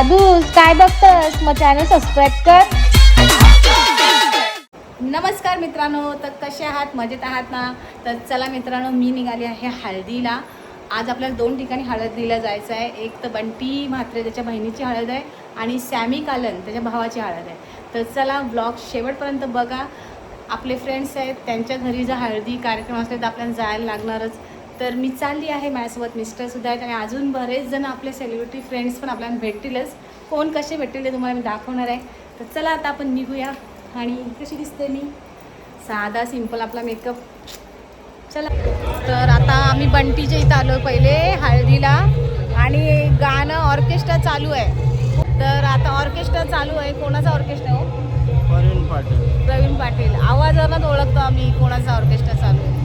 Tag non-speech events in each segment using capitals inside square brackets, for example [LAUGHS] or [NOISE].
दादूस काय बघतस? मग channel subscribe कर. नमस्कार मित्रांनो तर कसे आहात? मजेत आहात ना? तर चला मित्रांनो मी निघाली आहे हळदीला. आज आपल्याला दोन ठिकाणी हळदीला जायचं आहे. एक तर बंटी म्हात्रे त्याच्या बहिणीची हळद आहे आणि सॅमी कालन त्याच्या भावाची हळद आहे. तर चला ब्लॉग शेवटपर्यंत बघा. आपले फ्रेंड्स आहेत त्यांच्या घरी जर हळदी कार्यक्रम असले तर आपल्याला जायला लागणारच. तर मी चालली आहे माझ्यासोबत मिस्टरसुद्धा आहेत आणि अजून बरेच जण आपले सेलिब्रिटी फ्रेंड्स पण आपल्याला भेटतीलच. कोण कसे भेटतील ते तुम्हाला मी दाखवणार आहे. तर चला आता आपण निघूया. आणि कशी दिसते मी? साधा सिंपल आपला मेकअप चला. तर आता आम्ही बंटीच्या इथं आलो पहिले हळदीला. आणि गाणं ऑर्केस्ट्रा चालू आहे. तर आता ऑर्केस्ट्रा चालू आहे. कोणाचा ऑर्केस्ट्रा हो? प्रवीण पाटील. प्रवीण पाटील. आवाजावरच ओळखतो आम्ही कोणाचा ऑर्केस्ट्रा चालू आहे.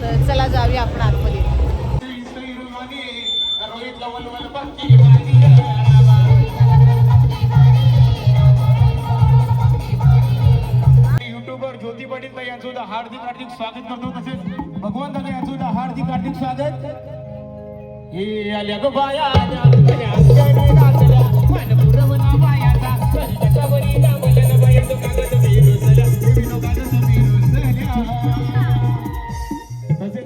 तर चला जाऊया आपण आतमध्ये. युट्यूबर ज्योती पाटील ताई यांचं सुद्धा हार्दिक हार्दिक स्वागत करतो. तसेच भगवान दादा यांचं सुद्धा हार्दिक हार्दिक स्वागत. हे आल्या ग बाया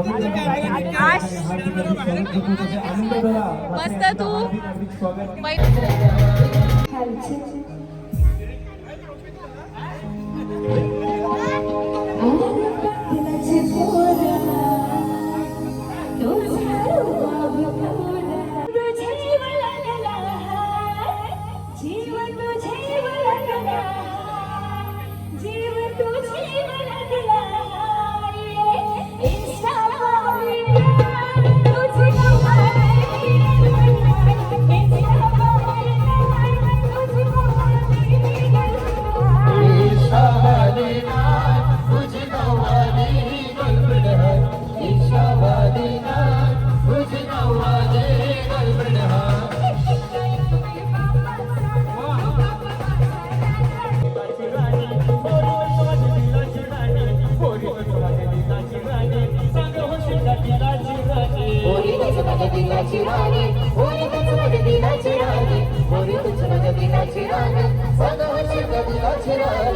आश. मस्त तू. का दिलाची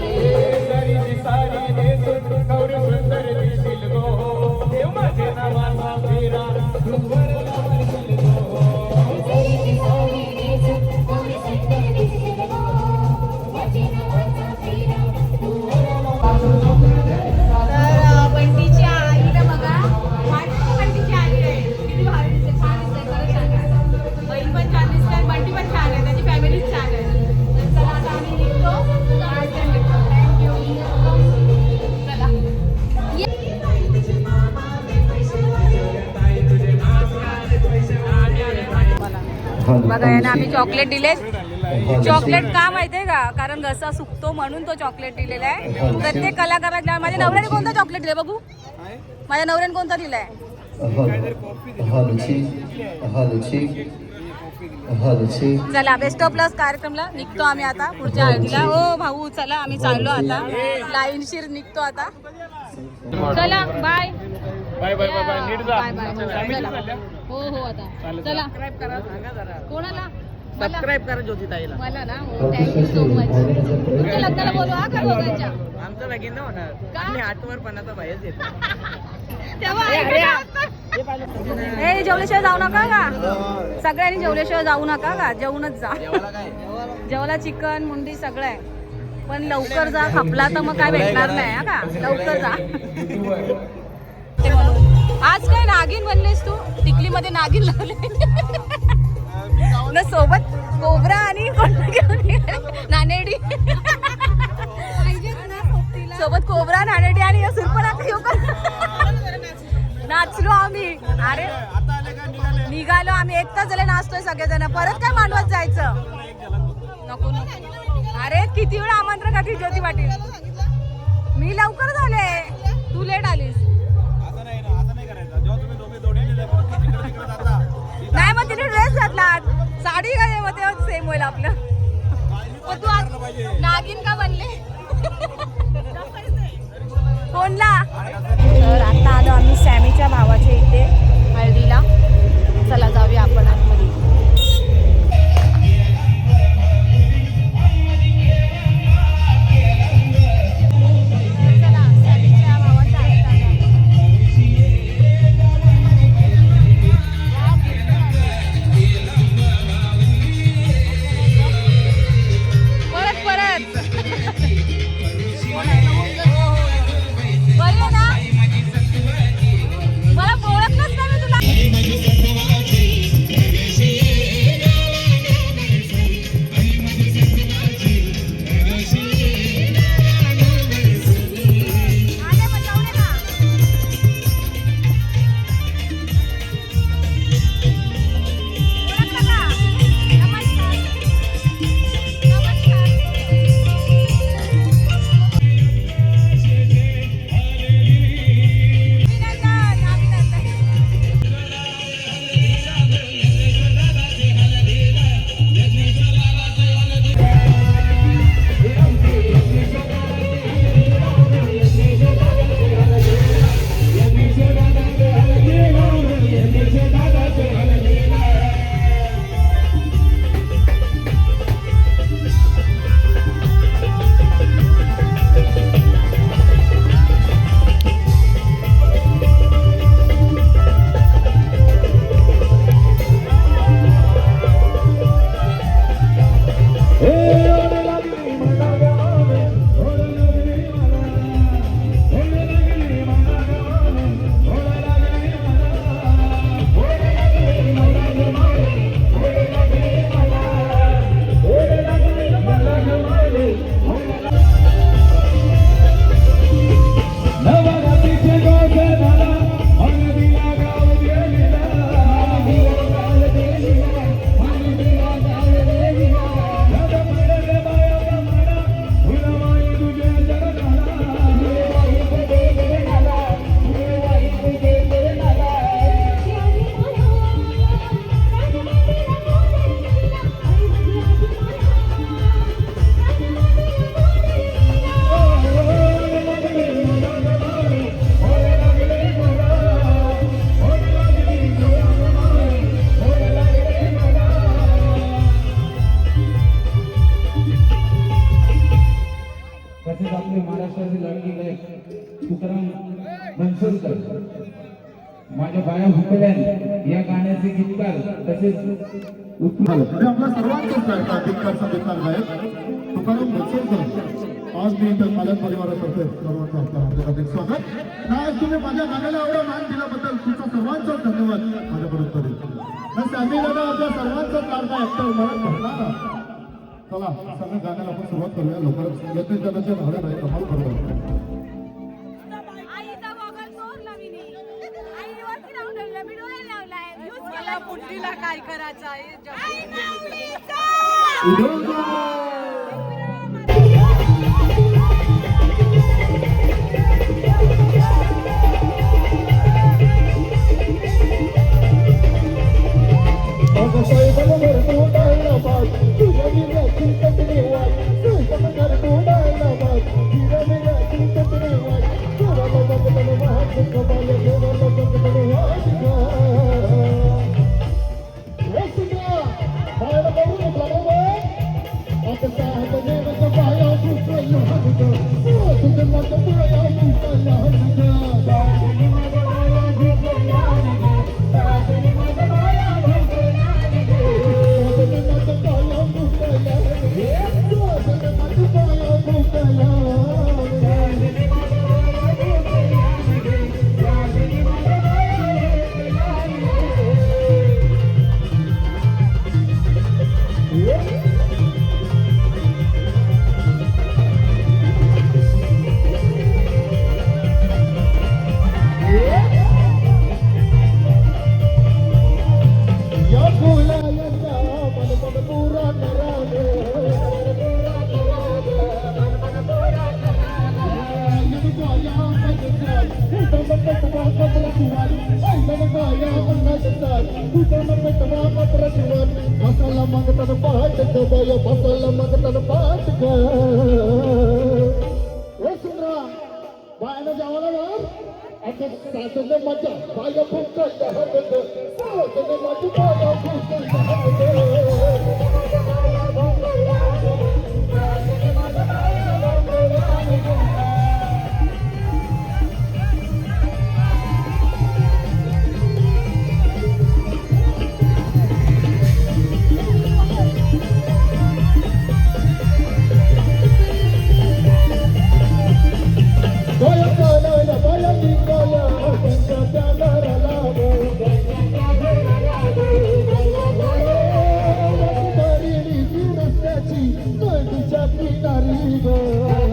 चॉकलेट दिले. चॉकलेट का माहितीये का? कारण घसा सुकतो म्हणून तो चॉकलेट दिलेला आहे. प्रत्येक कलाकाराला माझ्या नवऱ्याने कोणता चॉकलेट दिलाय बघू? माझ्या नवऱ्याने कोणता दिलाय? चला बेस्ट ऑफ प्लस कार्यक्रमला. निघतो आम्ही आता पुढच्या हळदीला हो भाऊ चला आम्ही चाललो आता. लाईनशीर निघतो आता. चला bye bye bye bye bye bye हो हो आता. चला. कोणाला? सबस्क्राईब करा ज्योती ताईला मला ना हो थँक्यू सो मच तुमच्या लग्नाला बोलवा हा का दोघांच्या आमचं लगीन नाही होणार? आम्ही आठवर पणाचा बाहेर येतो [LAUGHS] हे जेवल्याशिवाय जाऊ नका का? सगळ्यांनी जेवल्याशिवाय जाऊ नका का? जेवणच जा. जेवला चिकन मुंडी सगळं आहे. पण लवकर जा खपला तर मग काय भेटणार नाही हा का? लवकर जा. ते म्हणून. आज काय नागिन बनलेस तू? टिकलीमध्ये नागिन लावले. न सोबत कोबरा आणि नाणेडी नानेडी. सोबत कोबरा नानेडी आणि नाचलो आम्ही. अरे निघालो आम्ही. एक तास झाले नाचतोय सगळेजण. परत काय मांडवत जायचं? नको अरे किती वेळ आमंत्रण ज्योती पाटील? मी लवकर झाले. तू लेट आलीस. साडी काय मग तेव्हा सेम होईल आपलं. तू आज नागिन का बनले? कोणला? तर आता आलो आम्ही सॅमीच्या भावाच्या इथे हळदीला. चला जाऊया आपण पालक परिवारातर्फे सर्वांचं आपलं हार्दिक हार्दिक स्वागत आज तुम्ही माझ्या गाण्याला एवढा मान दिल्याबद्दल तुमचा सर्वांचाच धन्यवाद माझ्याकडून तरी ना सॅमी दादा आपल्या सर्वांचाच लाडका ऍक्टर मला चला सगळ्या गाण्याला आपण सुरुवात करूया लवकरच येते जनाच्या भाडे नाही कमाल करूया मोबाईल चोरला मी Nasa iyo mo, meron mo tayo na pag Kaya nila, kita Bayana Jawanar, and the Santa Mata, Baya Puka, the Hundred, the Santa Mata, the Hundred. তারি গো।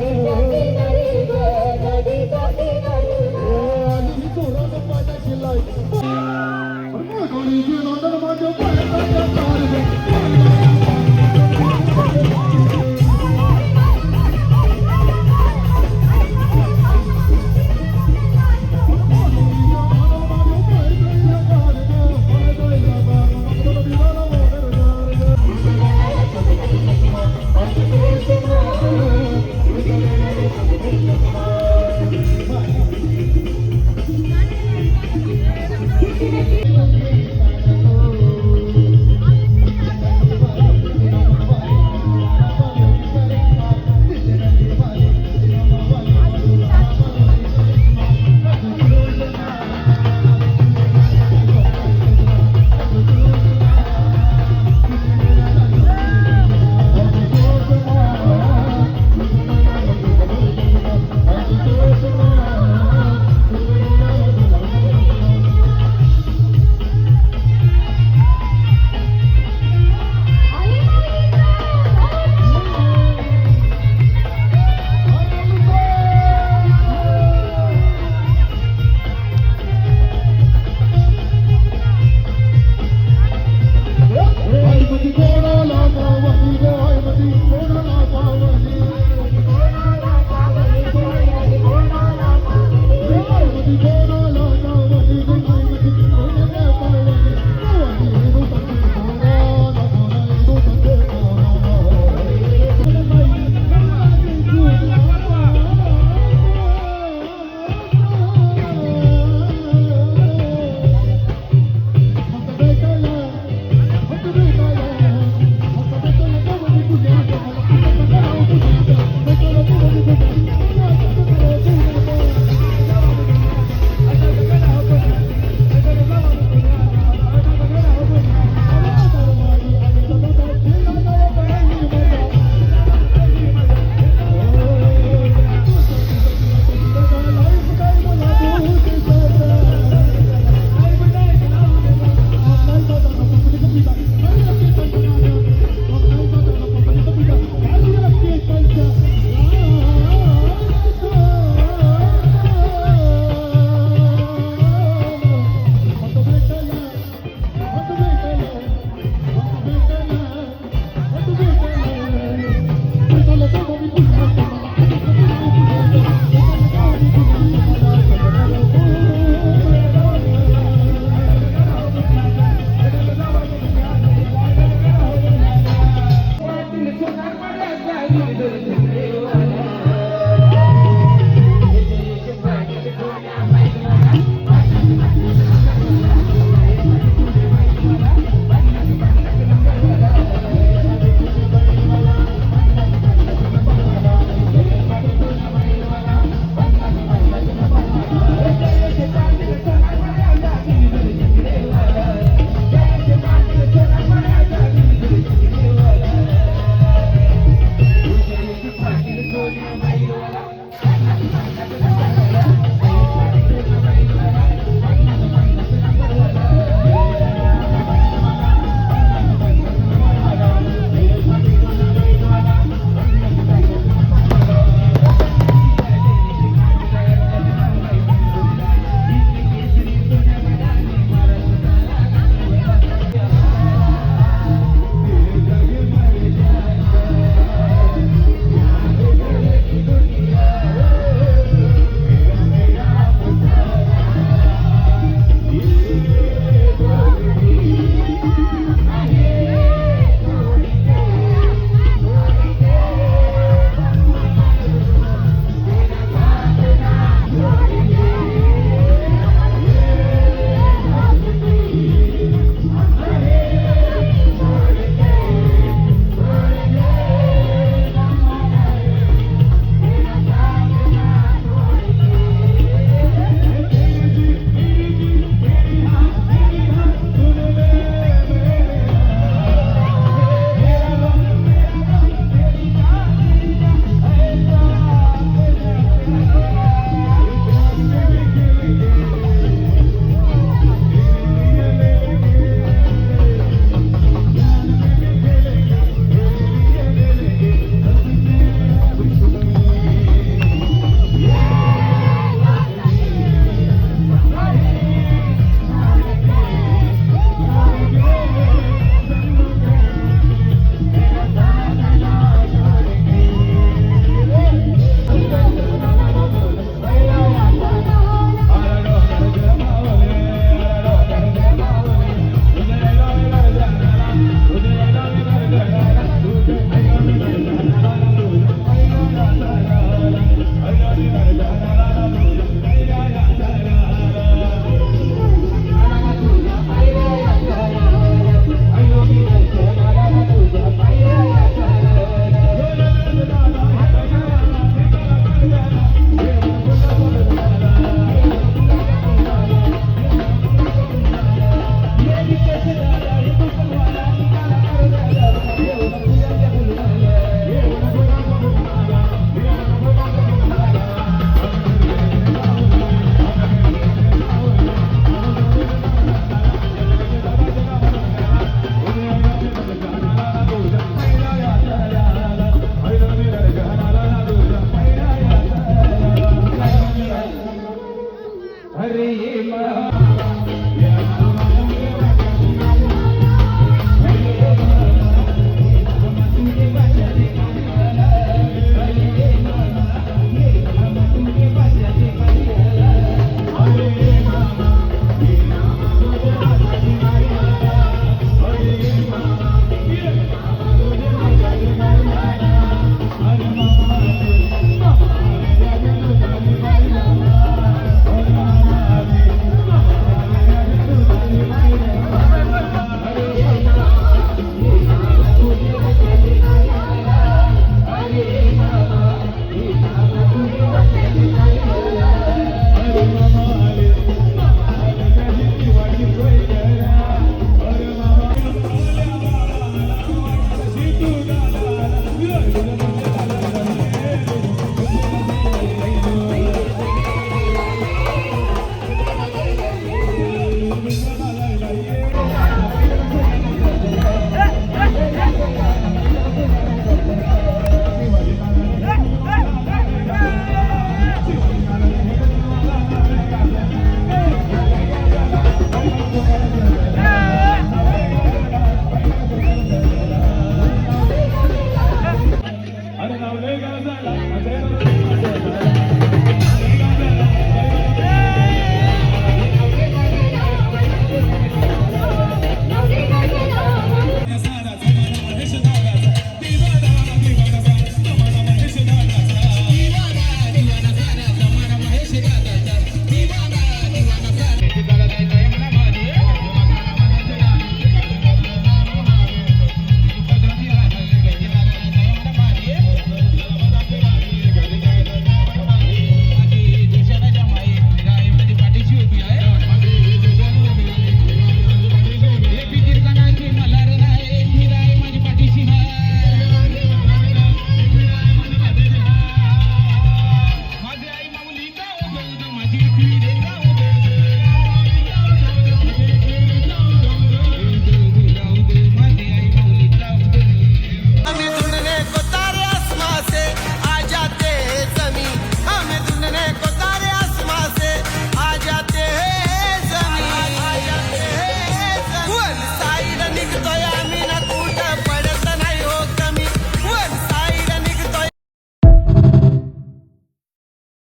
Obrigado.